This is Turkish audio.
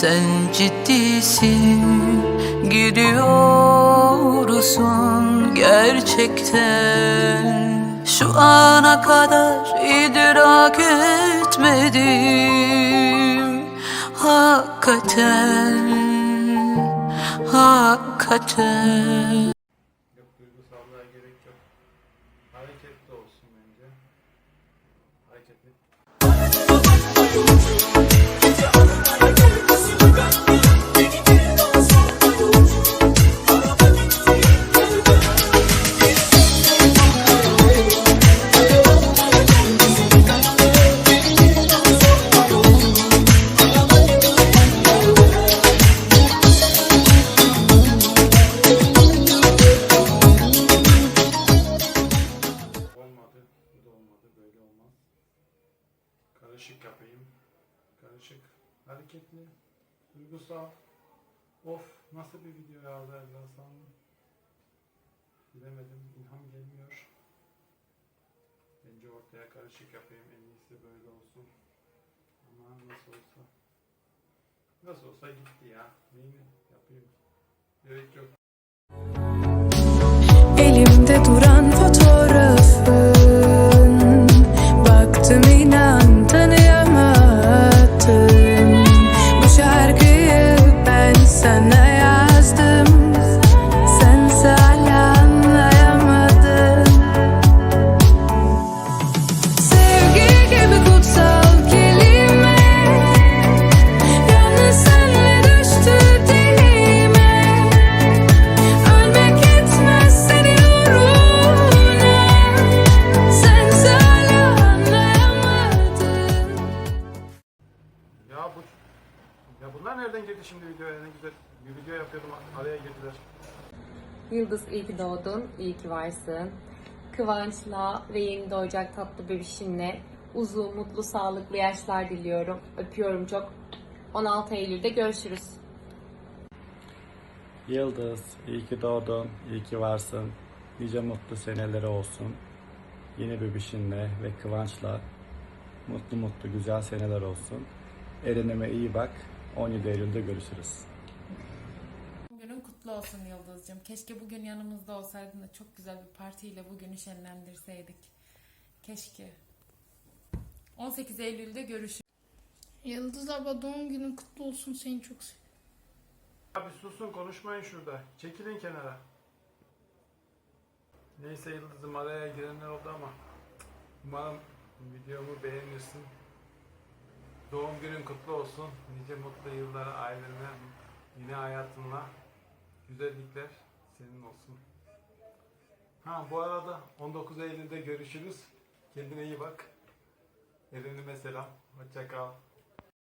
Sen ciddisin Gidiyorsun gerçekten Şu ana kadar idrak etmedim Hakikaten Hakikaten. Hareketli olsun bence. Hareketli. Karışık yapayım. Karışık. Hareketli. Duygusal. Of nasıl bir video ya Hasan? Bilemedim. İlham gelmiyor. Bence ortaya karışık yapayım. En iyisi böyle olsun. Ama nasıl olsa. Nasıl olsa gitti ya. Neyini yapayım? Gerek yok. Bu ya bunlar nereden girdi şimdi videoya ne güzel bir video yapıyordum araya girdiler. Yıldız iyi ki doğdun, iyi ki varsın. Kıvanç'la ve yeni doğacak tatlı bebişinle uzun, mutlu, sağlıklı yaşlar diliyorum. Öpüyorum çok. 16 Eylül'de görüşürüz. Yıldız, iyi ki doğdun, iyi ki varsın. Nice mutlu seneleri olsun. Yeni bebişinle ve Kıvanç'la mutlu mutlu güzel seneler olsun. Erenime iyi bak. 17 Eylül'de görüşürüz. Bugünün kutlu olsun Yıldız'cığım. Keşke bugün yanımızda olsaydın da çok güzel bir partiyle bugünü şenlendirseydik. Keşke. 18 Eylül'de görüşürüz. Yıldız abla doğum günün kutlu olsun seni çok seviyorum. Abi susun konuşmayın şurada. Çekilin kenara. Neyse Yıldız'ım araya girenler oldu ama umarım videomu beğenirsin. Doğum günün kutlu olsun. Nice mutlu yıllara ailene, yine hayatınla güzellikler senin olsun. Ha bu arada 19 Eylül'de görüşürüz. Kendine iyi bak. Erenime selam. Hoşça kal.